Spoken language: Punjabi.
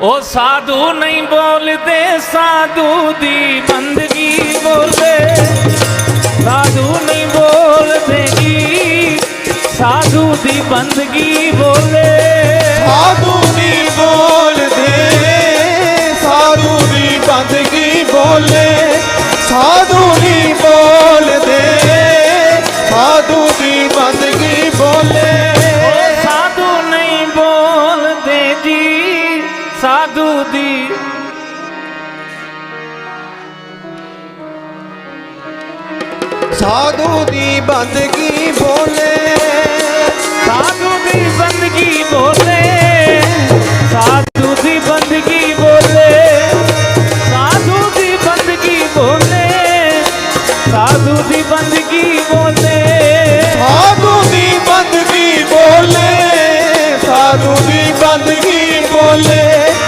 ਉਹ ਸਾਧੂ ਨਹੀਂ ਬੋਲਦੇ, ਸਾਧੂ ਦੀ ਬੰਦਗੀ ਬੋਲੇ ਸਾਧੂ ਨਹੀਂ ਬੋਲਦੇ ਜੀ ਸਾਧੂ ਦੀ ਬੰਦਗੀ ਬੋਲੇ। ਸਾਧੂ ਦੀ ਸਾਧੂ ਦੀ ਬੰਦਗੀ ਬੋਲੇ। ਸਾਧੂ ਦੀ ਬੰਦਗੀ ਬੋਲੇ। ਸਾਧੂ ਦੀ ਬੰਦਗੀ ਬੋਲੇ। ਸਾਧੂ ਦੀ ਬੰਦਗੀ ਬੋਲੇ। ਸਾਧੂ ਦੀ ਬੰਦਗੀ ਬੋਲੇ। ਸਾਧੂ ਦੀ ਬੰਦਗੀ ਬੋਲੇ। ਸਾਧੂ ਦੀ ਬੰਦਗੀ